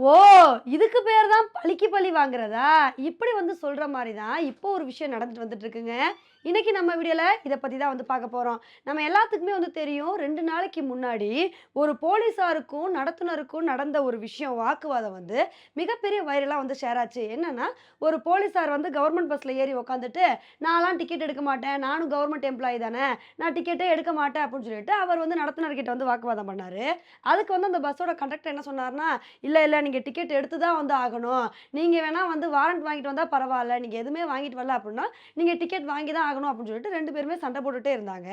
ஓ இதுக்கு பேர் தான் பழிக்கு பழி வாங்குறதா? இப்படி வந்து சொல்கிற மாதிரி தான் இப்போ ஒரு விஷயம் நடந்துட்டு வந்துட்டு இருக்குங்க இன்னைக்கு நம்ம வீடியோவில் இதை பற்றி தான் வந்து பார்க்க போகிறோம் நம்ம எல்லாத்துக்குமே வந்து தெரியும் ரெண்டு நாளைக்கு முன்னாடி ஒரு போலீஸாருக்கும் நடத்துனருக்கும் நடந்த ஒரு விஷயம் வாக்குவாதம் வந்து மிகப்பெரிய வைரலாக வந்து ஷேர் ஆச்சு. என்னென்னா ஒரு போலீஸார் வந்து கவர்மெண்ட் பஸ்ஸில் ஏறி உக்காந்துட்டு நான்லாம் டிக்கெட் எடுக்க மாட்டேன். நானும் கவர்மெண்ட் எம்ப்ளாயி தானே. நான் டிக்கெட்டே எடுக்க மாட்டேன். அப்படின்னு சொல்லிட்டு அவர் வந்து நடத்துனர்கிட்ட வந்து வாக்குவாதம் பண்ணார். அதுக்கு வந்து அந்த பஸ்ஸோட கண்டக்டர் என்ன சொன்னார்னா இல்லை இல்லை நீங்கள் டிக்கெட் எடுத்து தான் வந்து ஆகணும். நீங்கள் வேணால் வந்து வாரண்ட் வாங்கிட்டு வந்தால் பரவாயில்ல. நீங்கள் எதுவுமே வாங்கிட்டு வரல அப்படின்னா நீங்கள் டிக்கெட் வாங்கி தான் ஆகணும் அப்படின்னு சொல்லிட்டு ரெண்டு பேருமே சண்டை போட்டுகிட்டே இருந்தாங்க.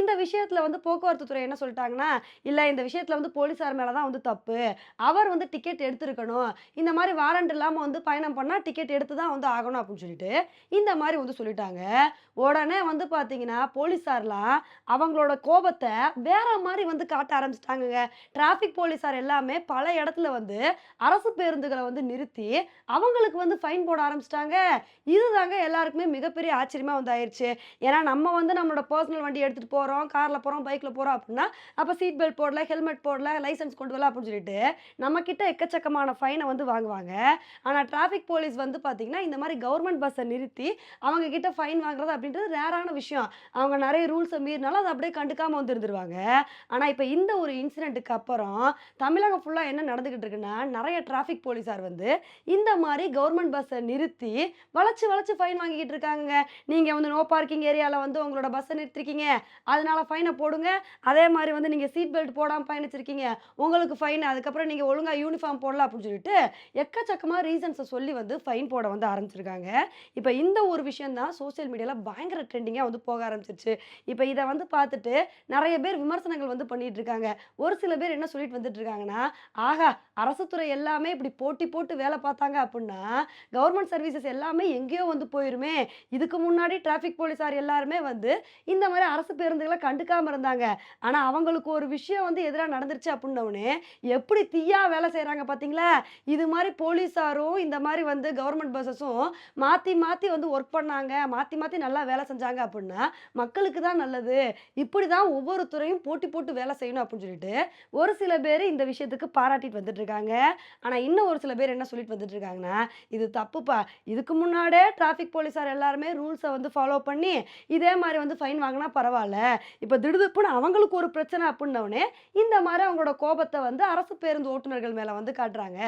இந்த விஷயத்தில் வந்து போக்குவரத்து துறை என்ன சொல்லிட்டாங்கன்னா இல்லை இந்த விஷயத்தில் வந்து போலீஸார் மேலே தான் வந்து தப்பு. அவர் வந்து டிக்கெட் எடுத்திருக்கணும். இந்த மாதிரி வாரண்ட் இல்லாமல் வந்து பயணம் பண்ணால் டிக்கெட் எடுத்து தான் வந்து ஆகணும் அப்படின்னு சொல்லிட்டு இந்த மாதிரி வந்து சொல்லிட்டாங்க. உடனே வந்து பார்த்தீங்கன்னா போலீஸார்லாம் அவங்களோட கோபத்தை வேற மாதிரி வந்து காட்ட ஆரம்பிச்சிட்டாங்கங்க. டிராஃபிக் போலீஸார் எல்லாமே பல இடத்துல வந்து அரசு பேருந்துகளை வந்து நிறுத்தி அவங்களுக்கு வந்து ஃபைன் போட ஆரம்பிச்சிட்டாங்க. இதுதாங்க எல்லாருக்குமே மிகப்பெரிய ஆச்சரியமாக வந்து ஆயிடுச்சு ஏன்னா நம்ம வந்து நம்மளோட பர்சனல் வண்டி எடுத்துகிட்டு போகிறோம் காரில் போகிறோம் பைக்கில் போகிறோம் அப்படின்னா அப்போ சீட் பெல்ட் போடல ஹெல்மெட் போடல லைசன்ஸ் கொண்டு வரல அப்படின்னு சொல்லிட்டு நம்ம கிட்ட எக்கச்சக்கமான ஃபைனை வந்து வாங்குவாங்க. ஆனால் டிராஃபிக் போலீஸ் வந்து பார்த்திங்கன்னா இந்த மாதிரி கவர்மெண்ட் பஸ்ஸை நிறுத்தி அவங்க கிட்ட ஃபைன் வாங்குறது அப்படின்றது ரேரான விஷயம். அவங்க நிறைய ரூல்ஸை மீறினாலும் அதை அப்படியே கண்டுக்காம வந்து இருந்துருவாங்க. ஆனால் இப்போ இந்த ஒரு இன்சிடென்ட்டுக்கு அப்புறம் தமிழகம் ஃபுல்லாக என்ன நடந்துக்கிட்டு இருக்குன்னா நிறைய டிராஃபிக் போலீஸார் வந்து இந்த மாதிரி கவர்மெண்ட் பஸ்ஸை நிறுத்தி வளைச்சு வளைச்சு ஃபைன் வாங்கிக்கிட்டு இருக்காங்க நீங்கள் வந்து நோ பார்க்கிங் ஏரியாவில் வந்து உங்களோட பஸ்ஸை நிறுத்திருக்கீங்க. அதனால ஃபைனை போடுங்க. அதே மாதிரி வந்து நீங்கள் சீட் பெல்ட் போடாமல் பயணிச்சிருக்கீங்க. உங்களுக்கு ஃபைன் அதுக்கப்புறம் நீங்கள் ஒழுங்காக யூனிஃபார்ம் போடல அப்படின்னு சொல்லிட்டு எக்கச்சக்கமாக ரீசன்ஸை சொல்லி வந்து ஃபைன் போட வந்து ஆரம்பிச்சிருக்காங்க. இப்போ இந்த ஒரு விஷயம் தான் சோஷியல் மீடியாவில் பயங்கர ட்ரெண்டிங்காக வந்து போக ஆரம்பிச்சிருச்சு. இப்போ இதை வந்து பார்த்துட்டு நிறைய பேர் விமர்சனங்கள் வந்து பண்ணிட்டு இருக்காங்க. ஒரு சில பேர் என்ன சொல்லிட்டு வந்துட்டு இருக்காங்கன்னா ஆகா அரசுத்துறை எல்லாமே இப்படி போட்டி போட்டு வேலை பார்த்தாங்க அப்படின்னா கவர்மெண்ட் சர்வீசஸ் எல்லாமே எங்கேயோ வந்து போயிருமே. இதுக்கு முன்னாடி டிராஃபிக் போலீஸார் எல்லாருமே வந்து இந்த மாதிரி அரசு பேருந்துகளை கண்டுக்காமல் இருந்தாங்க. ஆனால் அவங்களுக்கு ஒரு விஷயம் வந்து எதிராக நடந்துருச்சு அப்படின்னோடனே எப்படி தீயாக வேலை செய்கிறாங்க பார்த்தீங்களா இது மாதிரி போலீஸாரும் இந்த மாதிரி வந்து கவர்மெண்ட் பஸ்ஸஸும் மாற்றி மாற்றி வந்து ஒர்க் பண்ணாங்க. மாற்றி மாற்றி நல்லா வேலை செஞ்சாங்க அப்படின்னா மக்களுக்கு தான் நல்லது. இப்படி தான் ஒவ்வொரு துறையும் போட்டி போட்டு வேலை செய்யணும் அப்படின்னு சொல்லிட்டு ஒரு சில பேர் இந்த விஷயத்துக்கு பாராட்டிட்டு வந்துட்டு இருக்காங்க. ஆனா இன்னும் ஒரு சில பேர் என்ன சொல்லிட்டு வந்துட்டு இருக்காங்கன்னா இது தப்புப்பா. இதுக்கு முன்னாடியே டிராஃபிக் போலீஸார் எல்லாருமே ரூல்ஸை வந்து ஃபாலோ பண்ணி இதே மாதிரி வந்து ஃபைன் வாங்கினா பரவாயில்ல இப்போ திடுதுப்புன்னு அவங்களுக்கு ஒரு பிரச்சனை அப்படின்னோடனே இந்த மாதிரி அவங்களோட கோபத்தை வந்து அரசு பேருந்து ஓட்டுநர்கள் மேலே வந்து காட்டுறாங்க.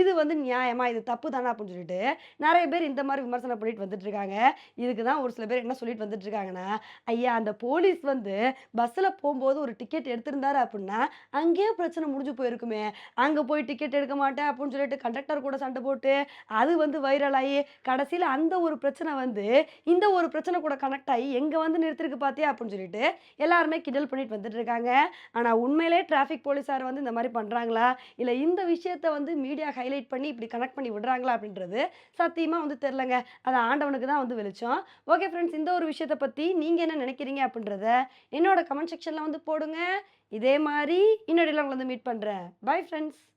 இது வந்து நியாயமா? இது தப்பு தானே அப்படின்னு சொல்லிட்டு நிறைய பேர் இந்த மாதிரி விமர்சனம் பண்ணிட்டு வந்துட்டு இருக்காங்க இதுக்கு தான் ஒரு சில பேர் என்ன சொல்லிட்டு வந்துட்டு இருக்காங்கன்னா ஐயா அந்த போலீஸ் வந்து பஸ்ஸில் போகும்போது ஒரு டிக்கெட் எடுத்திருந்தாரு அப்படின்னா அங்கேயே பிரச்சனை முடிஞ்சு போயிருக்குமே. அங்கே போய் டிக்கெட் எடுக்க மாட்டேன் அப்படின்னு அப்படின்னு சொல்லிட்டு கண்டக்டர் கூட சண்டை போட்டு அது வந்து வைரல் ஆகி கடைசியில் அந்த ஒரு பிரச்சனை வந்து இந்த ஒரு பிரச்சனை கூட கனெக்ட் ஆகி எங்கே வந்து நிறுத்திருக்கு பார்த்தியா அப்படின்னு சொல்லிட்டு எல்லாருமே கிண்டல் பண்ணிட்டு வந்துட்டு இருக்காங்க. ஆனால் உண்மையிலே டிராஃபிக் போலீஸார் வந்து இந்த மாதிரி பண்ணுறாங்களா இல்லை இந்த விஷயத்தை வந்து மீடியா ஹைலைட் பண்ணி இப்படி கனெக்ட் பண்ணி விடுறாங்களா அப்படின்றது சத்தியமாக வந்து தெரிலங்க அது ஆண்டவனுக்கு தான் வந்து வெளிச்சம். ஓகே ஃப்ரெண்ட்ஸ் இந்த ஒரு விஷயத்தை பற்றி நீங்கள் என்ன நினைக்கிறீங்க அப்படின்றத என்னோட கமெண்ட் செக்ஷனில் வந்து போடுங்க. இதே மாதிரி இன்னொடையில் உங்களை வந்து மீட் பண்ணுறேன் பை ஃப்ரெண்ட்ஸ்